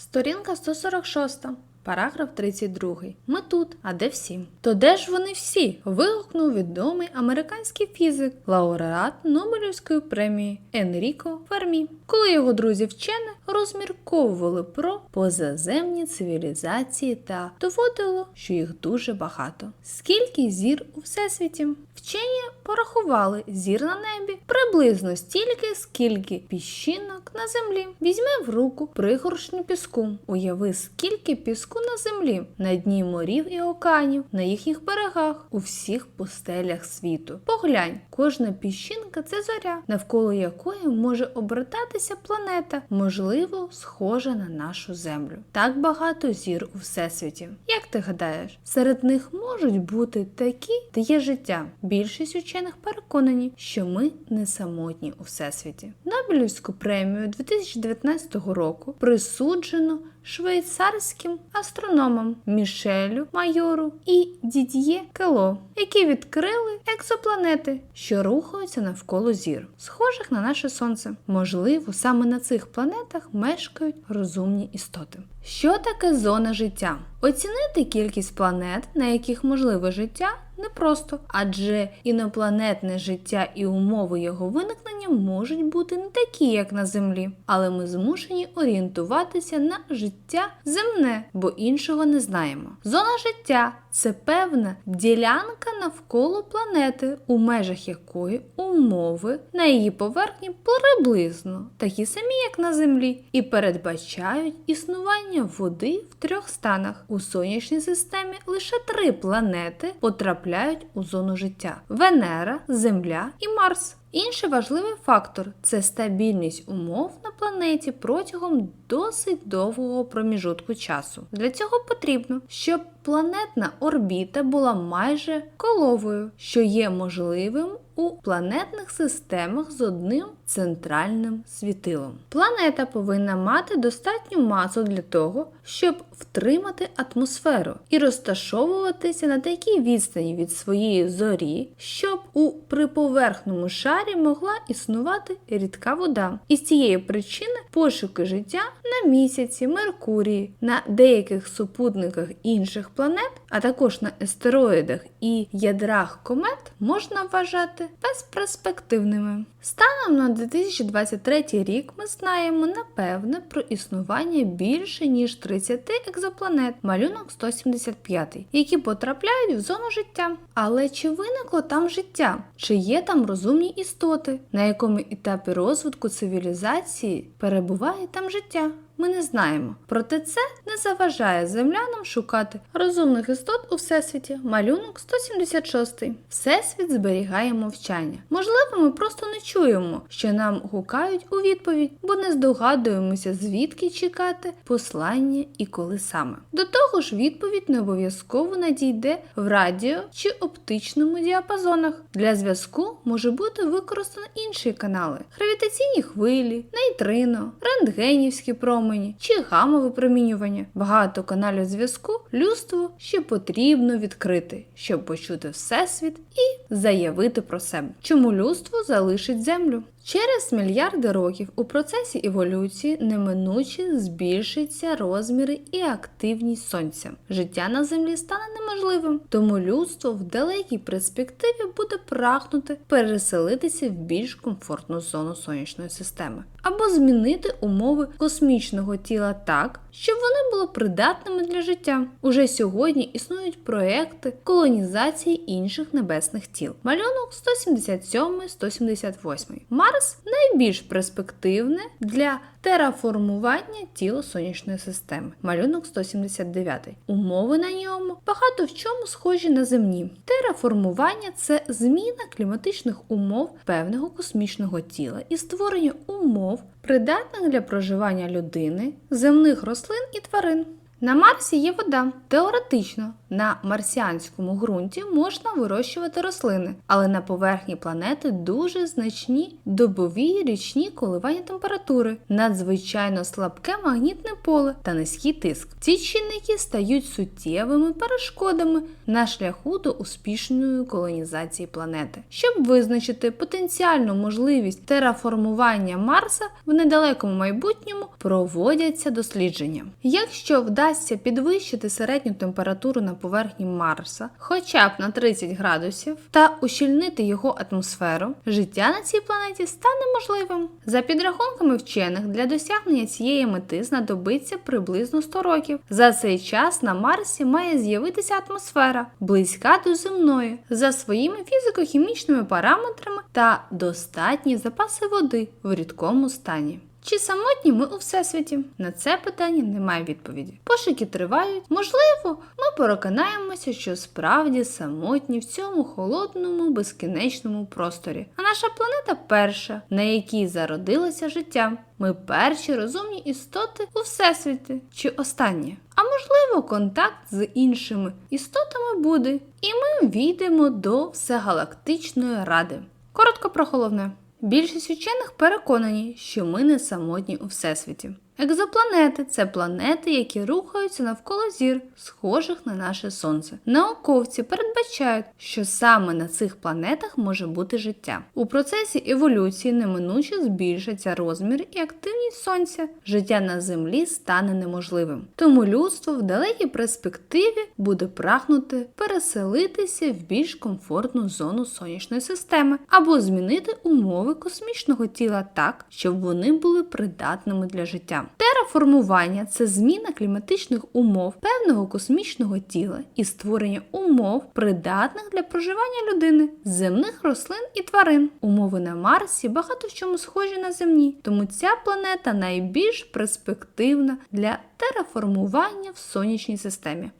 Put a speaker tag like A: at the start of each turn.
A: Сторінка 146. Параграф 32. Ми тут, а де всі? То де ж вони всі? вигукнув відомий американський фізик, лауреат Нобелівської премії Енріко Фермі. Коли його друзі вчені розмірковували про позаземні цивілізації та доводило, що їх дуже багато. Скільки зір у всесвіті? Вчені порахували зір на небі приблизно стільки, скільки піщинок на землі. Візьми в руку пригоршню піску. Уяви, скільки піску на землі, на дні морів і океанів, на їхніх берегах, у всіх пустелях світу. Поглянь, кожна піщинка це зоря, навколо якої може обертатися планета, можливо, схожа на нашу землю. Так багато зір у всесвіті. Як ти гадаєш, серед них можуть бути такі, де є життя. Більшість учених переконані, що ми не самотні у всесвіті. Нобелівську премію 2019 року присуджено швейцарським астрономам Мішелю Майору і Дід'є Кело, які відкрили екзопланети, що рухаються навколо зір, схожих на наше сонце. Можливо, саме на цих планетах мешкають розумні істоти. Що таке зона життя? Оцінити кількість планет, на яких можливе життя, непросто, адже інопланетне життя і умови його виникнення можуть бути не такі, як на Землі, але ми змушені орієнтуватися на життя земне, бо іншого не знаємо. Зона життя це певна ділянка навколо планети, у межах якої умови на її поверхні приблизно такі самі, як на Землі, і передбачають існування води в трьох станах. У сонячній системі лише три планети потрапляють у зону життя: Венера, Земля і Марс. Інший важливий фактор це стабільність умов на планеті протягом досить довгого проміжутку часу. Для цього потрібно, щоб планетна орбіта була майже коловою, що є можливим у планетних системах з одним центральним світилом. Планета повинна мати достатню масу для того, щоб втримати атмосферу і розташовуватися на такій відстані від своєї зорі, щоб у приповерхному шарі могла існувати рідка вода. І з цієї причини пошуки життя на місяці, Меркурії, на деяких супутниках інших планет, а також на астероїдах і ядрах комет можна вважати безперспективними. Станом на 2023 рік ми знаємо напевне про існування більше ніж 30 екзопланет, малюнок 175, які потрапляють в зону життя. Але чи виникло там життя? Чи є там розумні істоти? На якому етапі розвитку цивілізації перебуває там життя? Ми не знаємо. Проте це не заважає землянам шукати розумних істот у всесвіті. Малюнок 176. Всесвіт зберігає мовчання. Можливо, ми просто не чуємо, що нам гукають у відповідь, бо не здогадуємося, звідки чекати послання і коли саме. До того ж, відповідь не обов'язково надійде в радіо чи оптичному діапазонах. Для зв'язку може бути використано інші канали: гравітаційні хвилі, нейтрино, рентгенівські промені чи гамма-випромінювання. Багато каналів зв'язку людству ще потрібно відкрити, щоб почути всесвіт і заявити про себе, чому людство залишить землю. Через мільярди років у процесі еволюції неминуче збільшиться розміри і активність сонця. Життя на землі стане неможливим, тому людство в далекій перспективі буде прагнути переселитися в більш комфортну зону сонячної системи або змінити умови космічного тіла так, щоб вони були придатними для життя. Уже сьогодні існують проекти колонізації інших небесних тіл. Малюнок 177-178. Марс найбільш перспективне для тераформування тіла сонячної системи. Малюнок 179. Умови на ньому багато в чому схожі на земні. Тераформування це зміна кліматичних умов певного космічного тіла і створення умов, придатних для проживання людини, земних рослин і тварин. На Марсі є вода. Теоретично, на марсіанському ґрунті можна вирощувати рослини, але на поверхні планети дуже значні добові річні коливання температури, надзвичайно слабке магнітне поле та низький тиск. Ці чинники стають суттєвими перешкодами на шляху до успішної колонізації планети. Щоб визначити потенціальну можливість тераформування Марса в недалекому майбутньому проводяться дослідження. Якщо вдасться підвищити середню температуру на поверхні Марса хоча б на 30 градусів та ущільнити його атмосферу, життя на цій планеті стане можливим. За підрахунками вчених, для досягнення цієї мети знадобиться приблизно 100 років. За цей час на Марсі має з'явитися атмосфера, близька до земної, за своїми фізико-хімічними параметрами та достатні запаси води в рідкому стані. Чи самотні ми у всесвіті? На це питання немає відповіді. Пошуки тривають. Можливо, ми переконаємося, що справді самотні в цьому холодному безкінечному просторі. А наша планета перша, на якій зародилося життя. Ми перші розумні істоти у всесвіті чи останні. А можливо, контакт з іншими істотами буде, і ми війдемо до всегалактичної ради. Коротко про головне. Більшість учених переконані, що ми не самотні у всесвіті. Екзопланети це планети, які рухаються навколо зір, схожих на наше сонце. Науковці передбачають, що саме на цих планетах може бути життя. У процесі еволюції неминуче збільшаться розмір і активність сонця. Життя на землі стане неможливим. Тому людство в далекій перспективі буде прагнути переселитися в більш комфортну зону сонячної системи або змінити умови космічного тіла так, щоб вони були придатними для життя. Тераформування це зміна кліматичних умов певного космічного тіла і створення умов, придатних для проживання людини, земних рослин і тварин. Умови на Марсі багато в чому схожі на земні, тому ця планета найбільш перспективна для тераформування в сонячній системі.